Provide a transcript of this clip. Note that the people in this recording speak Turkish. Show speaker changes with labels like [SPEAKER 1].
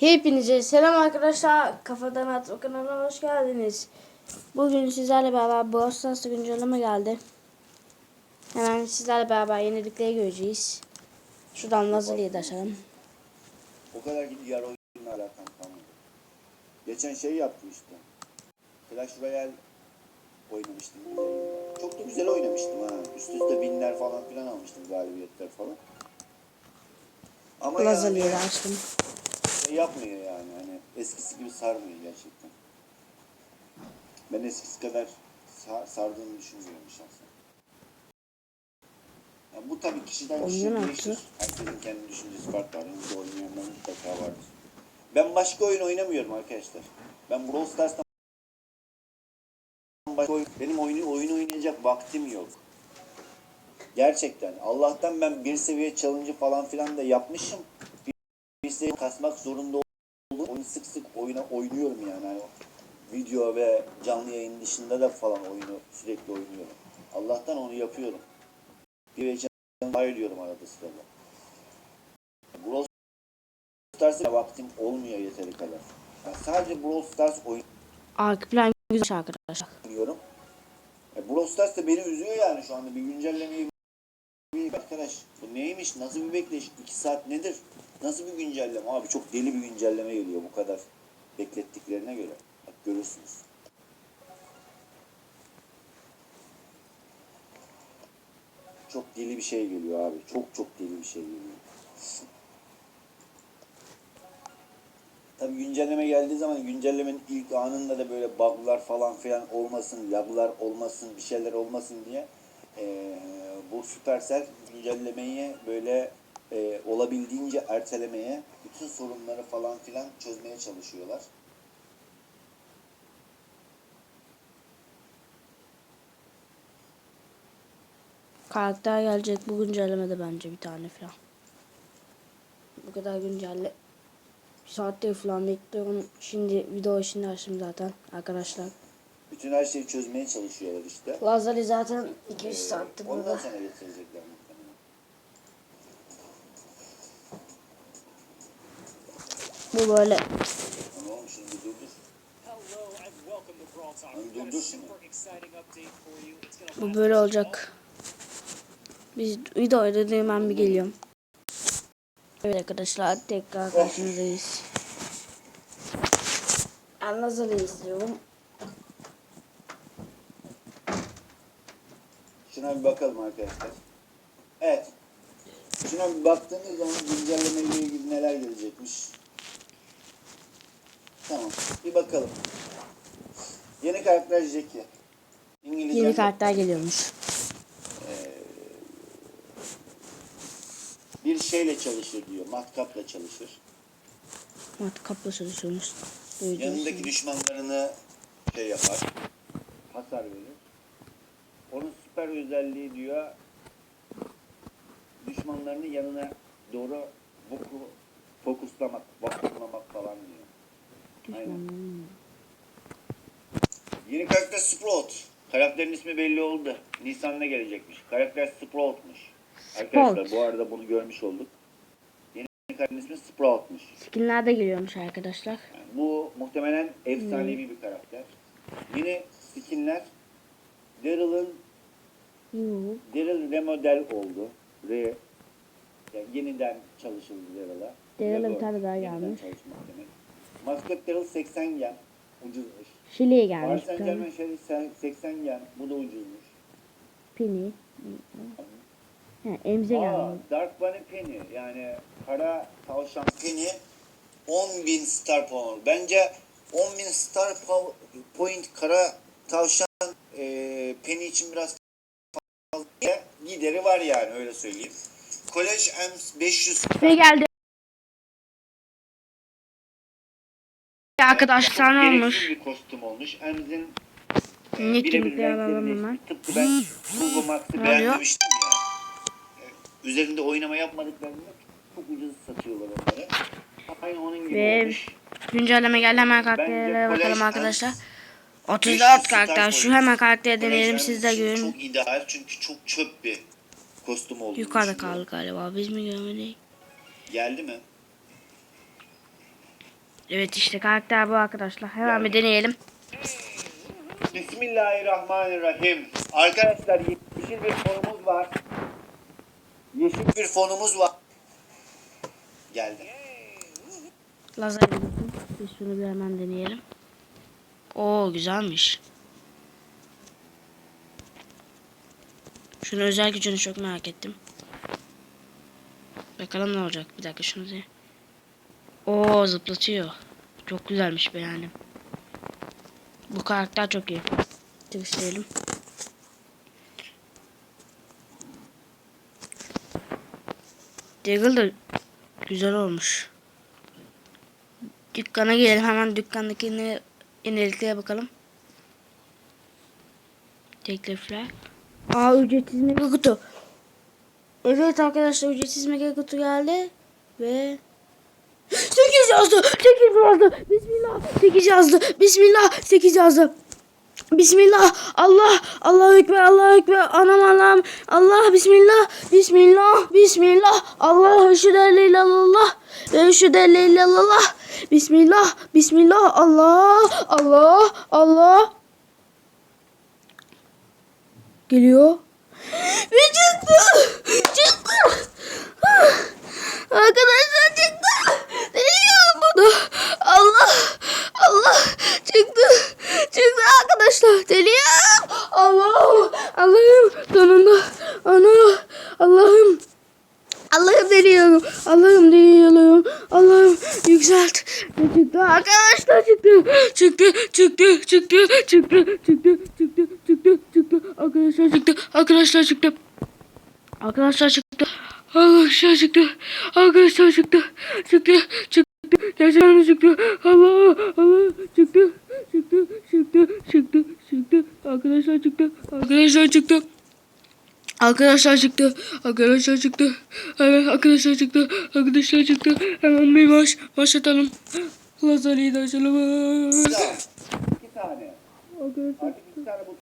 [SPEAKER 1] Hepinize selam arkadaşlar. Kafadan Atma kanalına hoş geldiniz. Bugün sizlerle beraber Stars'ta güncelleme geldi. Hemen sizlerle beraber yenilikleri göreceğiz. Şuradan Lazali'yi de açalım.
[SPEAKER 2] O kadar ki diğer oyunla alakam kalmadı. Geçen şey yaptım işte. Clash Royale oynamıştım. Çok da güzel oynamıştım ha. Üst üste binler falan filan almıştım galibiyetler falan. Ama
[SPEAKER 1] Lazali'yi de
[SPEAKER 2] yani
[SPEAKER 1] açtım.
[SPEAKER 2] Şey yapmıyor yani. Hani eskisi gibi sarmıyor gerçekten. Ben eskisi kadar sa- sardığını düşünmüyorum şahsen. Yani bu tabii kişiden kişiye değişir. Herkesin kendi düşüncesi farklı. Aranızda oynayanlar mutlaka vardır. Ben başka oyun oynamıyorum arkadaşlar. Ben Brawl Stars'tan başka oyun, benim oyunu oyun oynayacak vaktim yok. Gerçekten. Allah'tan ben bir seviye challenge falan filan da yapmışım. Seviye kasmak zorunda oldum. Oyun sık sık oyuna oynuyorum yani. Hani video ve canlı yayın dışında da falan oyunu sürekli oynuyorum. Allah'tan onu yapıyorum. Bir ve canlı ayırıyorum arada sırada. Brawl Stars'a vaktim olmuyor yeteri kadar. Yani sadece Brawl Stars
[SPEAKER 1] Arka plan güzel arkadaşlar.
[SPEAKER 2] oynuyorum. E, Brawl Stars da beni üzüyor yani şu anda. Bir güncellemeyi arkadaş bu neymiş? Nasıl bir bekleyiş? 2 saat nedir? Nasıl bir güncelleme? Abi çok deli bir güncelleme geliyor bu kadar beklettiklerine göre. Bak görürsünüz. Çok deli bir şey geliyor abi. Çok çok deli bir şey geliyor. Tabii güncelleme geldiği zaman güncellemenin ilk anında da böyle bug'lar falan filan olmasın, lag'lar olmasın, bir şeyler olmasın diye eee, bu Supercell güncellemeyi böyle eee, olabildiğince ertelemeye, bütün sorunları falan filan çözmeye çalışıyorlar.
[SPEAKER 1] Karakter gelecek bu güncellemede bence bir tane falan. Bu kadar güncelle. Bir saattir falan bekliyorum. Şimdi video şimdi açtım zaten arkadaşlar.
[SPEAKER 2] Bütün her şeyi çözmeye çalışıyorlar işte.
[SPEAKER 1] Lazali zaten 2-3
[SPEAKER 2] Eee,
[SPEAKER 1] saattir
[SPEAKER 2] Ondan
[SPEAKER 1] burada.
[SPEAKER 2] sonra getirecekler muhtemelen.
[SPEAKER 1] Bu böyle
[SPEAKER 2] Ne olmuş şimdi durdur.
[SPEAKER 3] Hello and welcome to Brawl Talk.
[SPEAKER 2] Hani
[SPEAKER 3] We've got a
[SPEAKER 2] durdur şunu.
[SPEAKER 3] It's gonna
[SPEAKER 1] bu böyle olacak. Biz videoya da hemen bir geliyorum. Evet arkadaşlar tekrar karşınızdayız. Lazali istiyorum.
[SPEAKER 2] Şuna bir bakalım arkadaşlar. Evet. Şuna bir baktığınız zaman güncelleme ilgili neler gelecekmiş. Tamam. Bir bakalım. Yeni karakter Jackie. İngilizce
[SPEAKER 1] Yeni karakter geliyormuş.
[SPEAKER 2] bir şeyle çalışır diyor. Matkapla çalışır.
[SPEAKER 1] Matkapla çalışıyormuş. Duydunuz.
[SPEAKER 2] Yanındaki düşmanlarını şey yapar. Hasar verir. Onun süper özelliği diyor düşmanlarını yanına doğru voku, fokuslamak, vakuklamak falan diyor. Aynen. Yeni karakter Sprout. Karakterin ismi belli oldu. Nisan'da gelecekmiş. Karakter Sprout'muş. Arkadaşlar bu arada bunu görmüş olduk. Yeni karakterin ismi Sprout'muş.
[SPEAKER 1] Skinler de geliyormuş arkadaşlar.
[SPEAKER 2] Yani bu muhtemelen efsanevi bir karakter. Yine skinler Daryl'ın. Daryl remodel oldu. Re yani yeniden çalışıldı Daryl'a.
[SPEAKER 1] Daryl'a bir tane daha gelmiş.
[SPEAKER 2] çalışmak demek. Maskot Daryl 80 yen. Ucuzmuş.
[SPEAKER 1] Şili'ye
[SPEAKER 2] Paris
[SPEAKER 1] gelmiş. bir
[SPEAKER 2] Saint. Germain şey sen- 80 yen. Bu da ucuzmuş.
[SPEAKER 1] Penny. Ha, emze
[SPEAKER 2] Aa,
[SPEAKER 1] gelmiş.
[SPEAKER 2] Dark Bunny Penny yani kara tavşan Penny 10.000 star power. Bence 10.000 star po- point kara tavşan e, Penny için biraz fazla gideri var yani öyle söyleyeyim. Kolej M 500
[SPEAKER 1] Ve geldi. Arkadaşlar ne olmuş?
[SPEAKER 2] bir kostüm olmuş. Emz'in e,
[SPEAKER 1] Nick
[SPEAKER 2] birebir
[SPEAKER 1] kimlikleri alalım
[SPEAKER 2] renklerini
[SPEAKER 1] hemen.
[SPEAKER 2] tıpkı ben Turbo Max'ı
[SPEAKER 1] Ne
[SPEAKER 2] beğenmemiştim ya. E, Üzerinde oynama yapmadıklarında çok ucuz satıyorlar onları. Aynı onun gibi
[SPEAKER 1] Ve
[SPEAKER 2] olmuş.
[SPEAKER 1] güncelleme geldi hemen karakterlere bakalım arkadaşlar.
[SPEAKER 2] Ant
[SPEAKER 1] 34
[SPEAKER 2] 500
[SPEAKER 1] karakter. Şu hemen karakteri deneyelim siz de görün.
[SPEAKER 2] Çok ideal çünkü çok çöp bir kostüm olduğunu
[SPEAKER 1] Yukarıda kaldı galiba. Biz mi görmedik?
[SPEAKER 2] Geldi mi?
[SPEAKER 1] Evet işte karakter bu arkadaşlar. Hemen bir deneyelim.
[SPEAKER 2] Bismillahirrahmanirrahim. Arkadaşlar yeşil bir fonumuz var. Yeşil bir fonumuz var. Geldi.
[SPEAKER 1] Lazer. Biz şunu bir hemen deneyelim. Oo güzelmiş. Şunun özel gücünü çok merak ettim. Bakalım ne olacak. Bir dakika şunu de. Oo zıplatıyor. Çok güzelmiş beğendim. Bu karakter çok iyi. Tıklayalım. Deagle da güzel olmuş. Dükkana gelelim hemen dükkandaki yeniliklere bakalım. Teklifler. Aa ücretsiz mega kutu. Evet arkadaşlar ücretsiz mega kutu geldi. Ve 8 yazdı. 8 yazdı. Bismillah. 8 yazdı. Bismillah. 8 yazdı. Bismillah. Allah. Allahu Ekber. Allahu Ekber. Anam Allah'ım. Allah. Bismillah. Bismillah. Bismillah. Allah. En la ilahe illallah. Bismillah. Bismillah. Allah. Allah. Allah. Geliyor. Ve çıktı. Çıktı. Allah'ım diyorum. Allah'ım yükselt. Çıktı arkadaşlar çıktı. Çıktı çıktı çıktı çıktı çıktı çıktı çıktı çıktı arkadaşlar çıktı arkadaşlar çıktı. Arkadaşlar çıktı. Arkadaşlar çıktı. Arkadaşlar çıktı. Çıktı çıktı. Gerçekten çıktı. Allah Allah çıktı çıktı çıktı çıktı çıktı arkadaşlar çıktı arkadaşlar çıktı. Arkadaşlar çıktı. Arkadaşlar çıktı. Evet arkadaşlar çıktı. Arkadaşlar çıktı. Hemen bir baş başlatalım. Lazer'i de açalım.
[SPEAKER 2] Bir tane.
[SPEAKER 1] Arkadaşlar
[SPEAKER 2] Artık iki tane bu